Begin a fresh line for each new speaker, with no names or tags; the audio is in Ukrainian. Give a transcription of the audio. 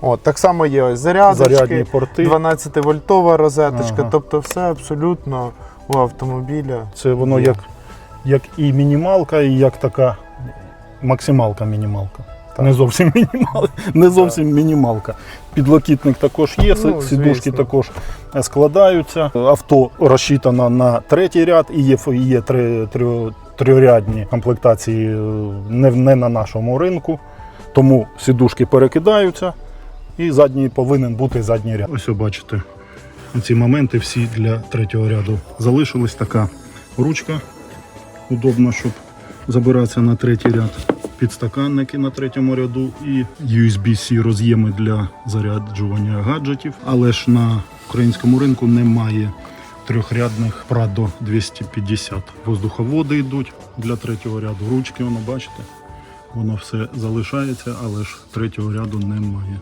От, так само є ось зарядочки,
Зарядні порти.
12-вольтова розеточка,
Ага.
тобто все абсолютно у автомобіля.
Це воно
Є.
як, як і мінімалка, і як така максималка мінімалка. Не зовсім мінімал, не зовсім мінімалка. Підлокітник також є,
Ну, звісно.
також складаються. Авто розчитано на третій ряд і є, є три, три, трирядні комплектації е, не, не на нашому ринку. Тому сидушки перекидаються і задній повинен бути задній ряд. Ось бачите, ці моменти всі для третього ряду залишились. Така ручка удобно, щоб забиратися на третій ряд. Підстаканники на третьому ряду і USB-C роз'єми для заряджування гаджетів. Але ж на українському ринку немає трьохрядних Prado 250. Воздуховоди йдуть для третього ряду. Ручки, воно бачите, воно все залишається, але ж третього ряду немає.